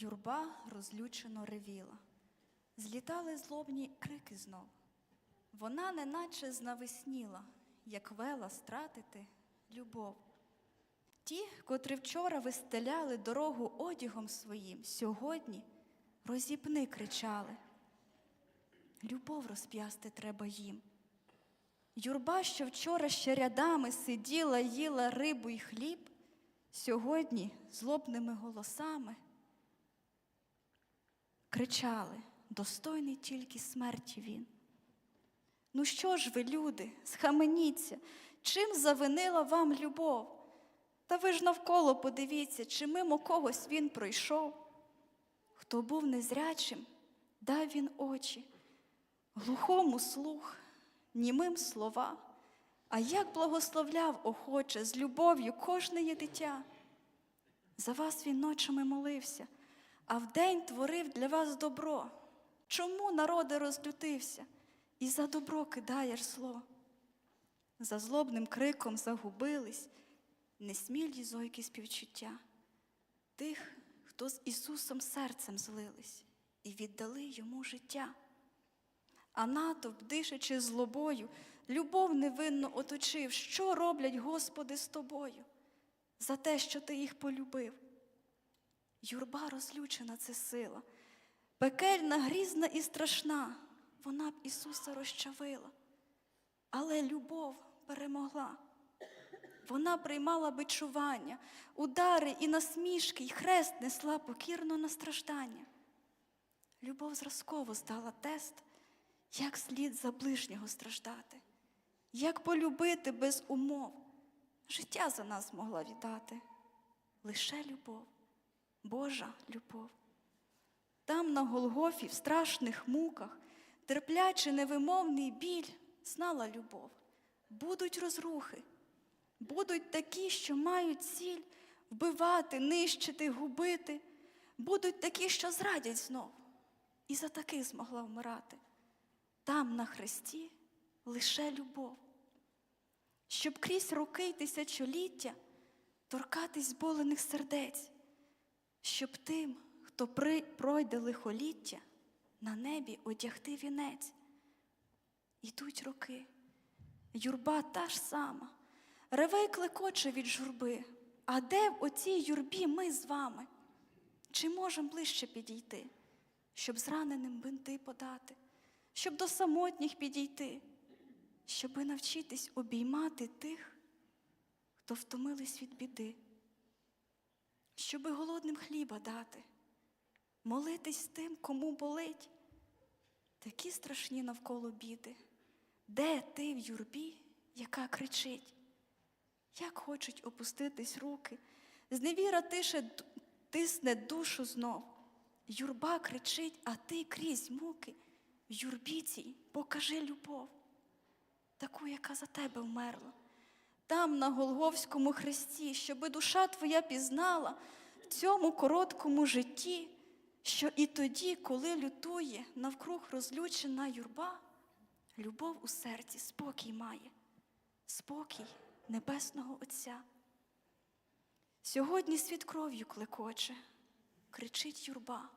Юрба розлючено ревіла, злітали злобні крики знов. Вона неначе знавесніла, як вела стратити любов. Ті, котрі вчора вистеляли дорогу одягом своїм, сьогодні розіпни кричали. Любов розп'ясти треба їм. Юрба, що вчора ще рядами сиділа, їла рибу й хліб, сьогодні злобними голосами кричали, достойний тільки смерті він. Ну що ж ви, люди, схаменіться, чим завинила вам любов? Та ви ж навколо подивіться, чи мимо когось він пройшов. Хто був незрячим, дав він очі, глухому слух, німим слова, а як благословляв охоче з любов'ю кожне є дитя. За вас він ночами молився, а вдень творив для вас добро. Чому народи розлютився і за добро кидаєш зло? За злобним криком загубились несмілі зойки співчуття, тих, хто з Ісусом серцем злились і віддали йому життя. А натовп, дишачи злобою, любов невинно оточив, що роблять Господи з тобою за те, що ти їх полюбив. Юрба розлючена це сила, пекельна, грізна і страшна, вона б Ісуса розчавила, але любов перемогла. Вона приймала бичування, удари і насмішки, і хрест несла покірно на страждання. Любов зразково здала тест, як слід за ближнього страждати, як полюбити без умов. Життя за нас могла віддати. Лише любов, Божа любов. Там на Голгофі, в страшних муках, терплячи невимовний біль, знала любов. Будуть розрухи, будуть такі, що мають ціль вбивати, нищити, губити, будуть такі, що зрадять знов. І за таких змогла вмирати. Там на хресті лише любов. Щоб крізь роки й тисячоліття торкатись болених сердець, щоб тим, хто пройде лихоліття, на небі одягти вінець. Ідуть роки, юрба та ж сама, реве й клекоче від журби. А де в оцій юрбі ми з вами? Чи можемо ближче підійти, щоб зраненим бинти подати, щоб до самотніх підійти, щоби навчитись обіймати тих, хто втомились від біди, щоби голодним хліба дати, молитись тим, кому болить, такі страшні навколо біди. Де ти в юрбі, яка кричить? Як хочуть опуститись руки, зневіра тише тисне душу знов. Юрба кричить, а ти крізь муки. В юрбі цій покажи любов, таку, яка за тебе вмерла. Там, на Голговському хресті, щоби душа твоя пізнала цьому короткому житті, що і тоді, коли лютує навкруг розлючена юрба, любов у серці спокій має, спокій Небесного Отця. Сьогодні світ кров'ю клекоче, кричить юрба,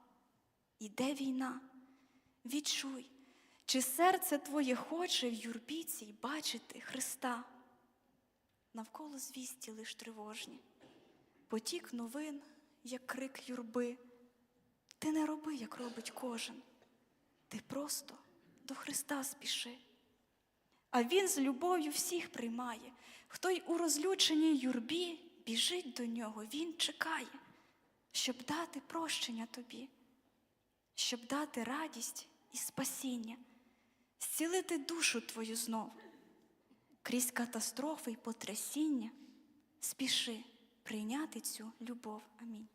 іде війна. Відчуй, чи серце твоє хоче в юрбі цій бачити Христа. Навколо звісті лиш тривожні, потік новин, як крик юрби. Ти не роби, як робить кожен, ти просто до Христа спіши. А Він з любов'ю всіх приймає, хто й у розлюченій юрбі біжить до нього, Він чекає, щоб дати прощення тобі, щоб дати радість і спасіння, зцілити душу твою знов. Крізь катастрофи й потрясіння спіши прийняти цю любов. Амінь.